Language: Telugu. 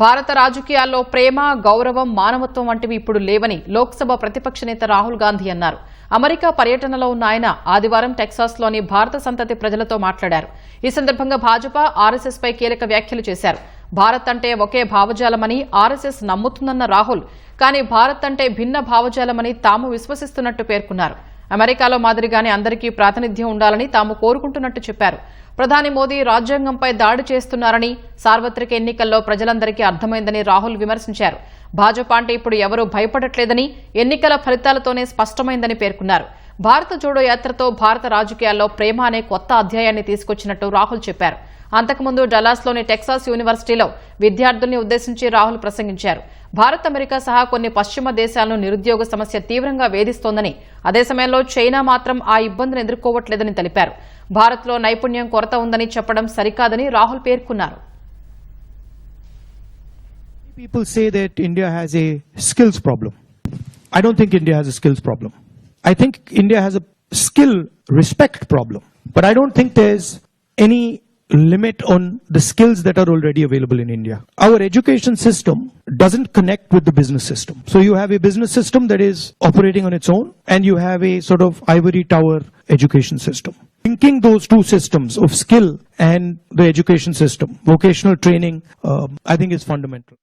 భారత రాజకీయాల్లో ప్రేమ గౌరవం మానవత్వం వంటివి ఇప్పుడు లేవని లోక్సభ ప్రతిపక్ష నేత రాహుల్ గాంధీ అన్నారు. అమెరికా పర్యటనలో ఉన్న ఆయన ఆదివారం టెక్సాస్లోని భారత సంతతి ప్రజలతో మాట్లాడారు. ఈ సందర్భంగా భాజపా ఆర్ఎస్ఎస్పై కీలక వ్యాఖ్యలు చేశారు. భారత్ అంటే ఒకే భావజాలమని ఆర్ఎస్ఎస్ నమ్ముతుందన్న రాహుల్ కానీ భారత్ అంటే భిన్న భావజాలమని తాము విశ్వసిస్తున్నట్టు పేర్కొన్నారు. అమెరికాలో మాదిరిగానే అందరికీ ప్రాతినిధ్యం ఉండాలని తాము కోరుకుంటున్నట్టు చెప్పారు. ప్రధాని మోదీ రాజ్యాంగంపై దాడి చేస్తున్నారని సార్వత్రిక ఎన్నికల్లో ప్రజలందరికీ అర్థమైందని రాహుల్ విమర్శించారు. భాజపా అంటే ఇప్పుడు ఎవరూ భయపడట్లేదని ఎన్నికల ఫలితాలతోనే స్పష్టమైందని పేర్కొన్నారు. భారత జోడో యాత్రతో భారత రాజకీయాల్లో ప్రేమ అనే కొత్త అధ్యాయాన్ని తీసుకొచ్చినట్టు రాహుల్ చెప్పారు అంతకుముందు డలాస్లోని టెక్సాస్ యూనివర్సిటీలో విద్యార్థుల్ని ఉద్దేశించి రాహుల్ ప్రసంగించారు భారత్ అమెరికా సహా కొన్ని పశ్చిమ దేశాలను నిరుద్యోగ సమస్య తీవ్రంగా వేధిస్తోందని అదే సమయంలో చైనా మాత్రం ఆ ఇబ్బందిని ఎదుర్కోవట్లేదని తెలిపారు భారత్లో నైపుణ్యం కొరత ఉందని చెప్పడం సరికాదని రాహుల్ పేర్కొన్నారు People say that India has a skills problem. I don't think India has a skills problem. I think India has a skill respect problem. But I don't think there's any limit on the skills that are already available in India. Our education system doesn't connect with the business system. So you have a business system that is operating on its own and you have a sort of ivory tower education system. Linking those two systems of skill and the education system, vocational training, um, I think is fundamental.